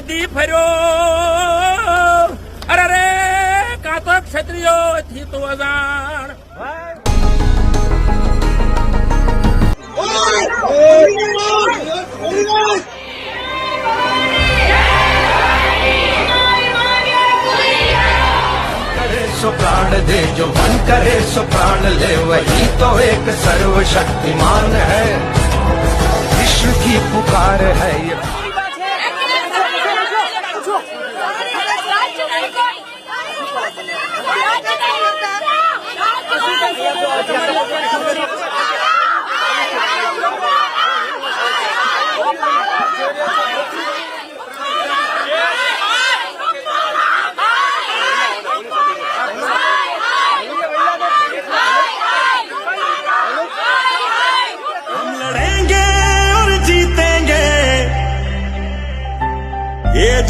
કાતો તારો દી ફર્યો અરે રે કાતો ક્ષત્રિયો થી તો અજાણ करे सो प्राण दे जो मन करे सो प्राण ले वही तो एक सर्वशक्तिमान है विश्व की पुकार है ये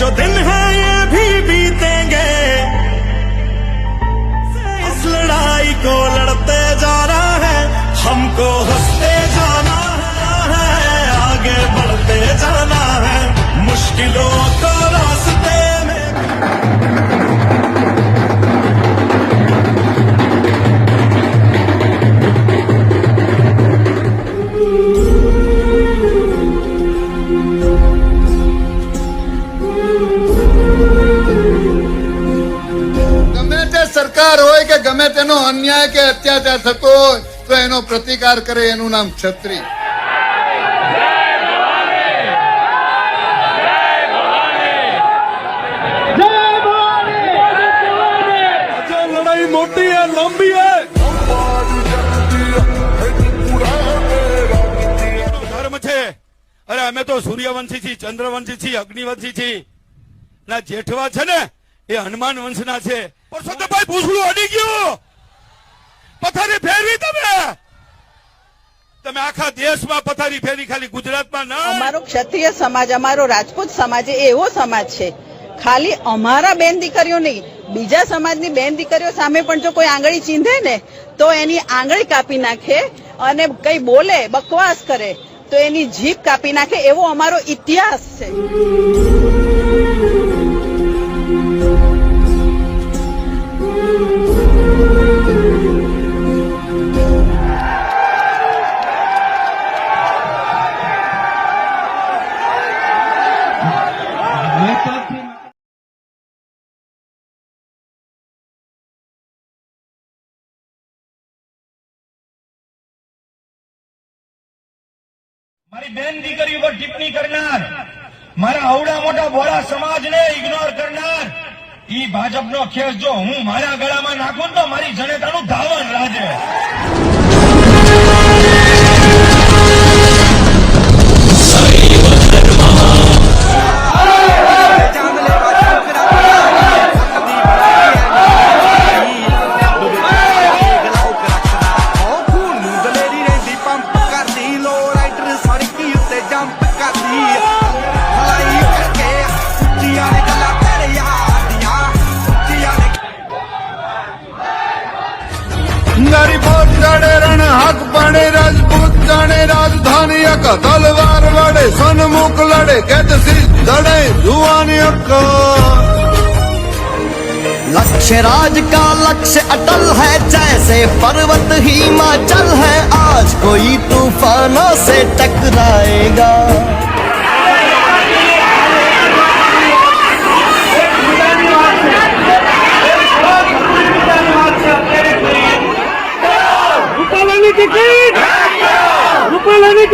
जो दिन है ये भी बीतेंगे। इस लड़ाई को लड़ते जाना है, हमको हँसते जाना है, आगे बढ़ते जाना है, मुश्किलों को સરકાર હોય કે ગમે તેનો અન્યાય કે અત્યાચાર થતો હોય, તો એનો પ્રતિકાર કરે એનું નામ ક્ષત્રિય. ધર્મ છે. અરે અમે તો સૂર્યવંશી છીએ ચંદ્રવંશી છીએ અગ્નિવંશી છીએ ના, જેઠવા છે ને એ હનુમાન વંશના છે. પરસોત્તમભાઈ ભૂસડું અડી ગયું. પથારી ફેરવી તમે. તમે આખા દેશમાં પથારી ફેરી ખાલી ગુજરાતમાં ના અમારો ક્ષત્રિય સમાજ અમારો રાજપૂત સમાજ એ એવો સમાજ છે. ખાલી અમારા બેન દીકરીઓ નહીં બીજા સમાજની બેન દીકરીઓ સામે પણ જો કોઈ આંગળી ચીંધે ને તો એની આંગળી કાપી નાખે અને કઈ બોલે બકવાસ કરે તો એની જીભ કાપી નાખે એવો અમારો ઇતિહાસ છે. મારી બેન દીકરી ઉપર ટિપ્પણી કરનાર, મારા અવડા મોટા બોળા સમાજને ઇગ્નોર કરનાર, ઈ ભાજપનો ખેસ જો હું મારા ગળામાં નાખું તો મારી જનતાનું ધાવણ રાજધાની અક તલવાર વડે સન્મુખ લડે કેદ સી દડે જુવાની અક लक्ष्य राज का लक्ष्य अटल है जैसे पर्वत हिमाचल है आज कोई तूफानों से टकराएगा રૂપાલાની ટિકિટ રૂપાલાની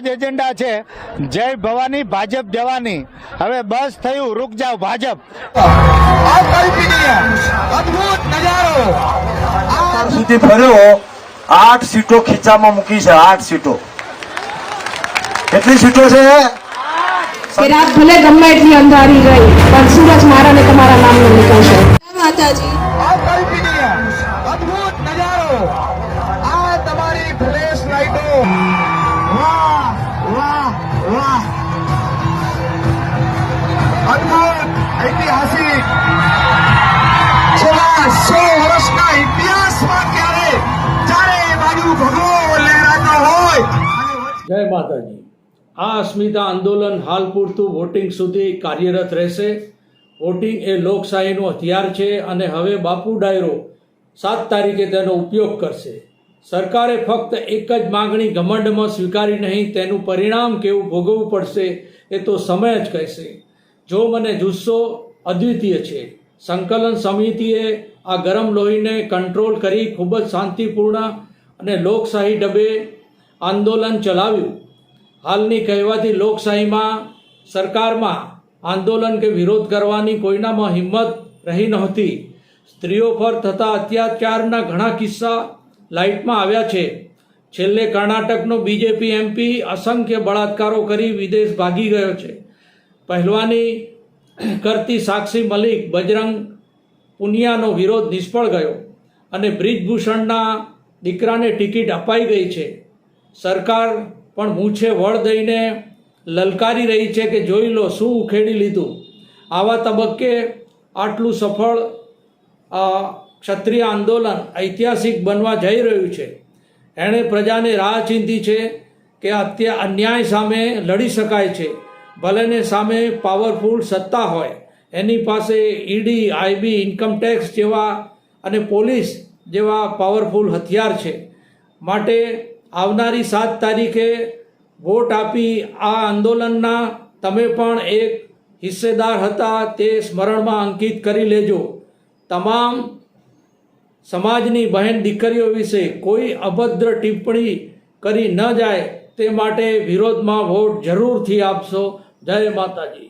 જ એજન્ડા છે. જય ભવાની ભાજપ જવાની. હવે બસ થયું રૂક જાવ ભાજપ. અદભુત નજારો. સુધી ફર્યો આઠ સીટો ખીચામાં મૂકી છે આઠ સીટો. કેટલી સીટો છે? કે રાત ભલે ગમે એટલી અંધારી રહી પણ સૂરજ મારા ને તમારા નામનો નીકળશે. માતાજી. માતાજી. આ અસ્મિતા આંદોલન હાલ પૂરતું વોટિંગ સુધી કાર્યરત રહેશે. વોટિંગ એ લોકશાહીનું હથિયાર છે અને હવે બાપુ ડાયરો સાત તારીખે તેનો ઉપયોગ કરશે. સરકારે ફક્ત એક જ માગણી ઘમંડમાં સ્વીકારી નહીં, તેનું પરિણામ કેવું ભોગવવું પડશે એ તો સમય જ કહેશે. જો મને જુસ્સો અદ્વિતીય છે. સંકલન સમિતિએ આ ગરમ લોહીને કંટ્રોલ કરી ખૂબ જ શાંતિપૂર્ણ અને લોકશાહી ડબે આંદોલન ચલાવ્યું. હાલની કહેવાતી લોકશાહીમાં સરકારમાં આંદોલન કે વિરોધ કરવાની કોઈનામાં હિંમત રહી નહોતી. સ્ત્રીઓ પર થતા અત્યાચારના ઘણા કિસ્સા લાઇટમાં આવ્યા છે. છેલ્લે કર્ણાટકનો બીજેપી એમપી અસંખ્ય બળાત્કારો કરી વિદેશ ભાગી ગયો છે. પહેલવાની કરતી સાક્ષી મલિક બજરંગ પુનિયાનો વિરોધ નિષ્ફળ ગયો અને બ્રિજભૂષણના દીકરાને ટિકિટ અપાઈ ગઈ છે. સરકાર પણ મૂછે વળ દઈને લલકારી રહી છે કે જોઈ લો શું ઉખેડી લીધું. આવા તબક્કે આટલું સફળ ક્ષત્રિય આંદોલન ઐતિહાસિક બનવા જઈ રહ્યું છે. એણે પ્રજાને રાહ ચીંધી છે કે અત્યા, અન્યાય સામે લડી શકાય છે. ભલેને સામે પાવરફુલ સત્તા હોય. એની પાસે ઈડી આઈબી ઇન્કમટેક્સ જેવા અને પોલીસ જેવા પાવરફુલ હથિયાર છે. માટે આવનારી સાત તારીખે વોટ આપી આ આંદોલનના તમે પણ એક હિસ્સેદાર હતા તે સ્મરણમાં અંકિત કરી લેજો. તમામ સમાજની બહેન દીકરીઓ વિશે કોઈ અભદ્ર ટિપ્પણી કરી ન જાય તે માટે વિરોધમાં વોટ જરૂરથી આપશો. જય માતાજી.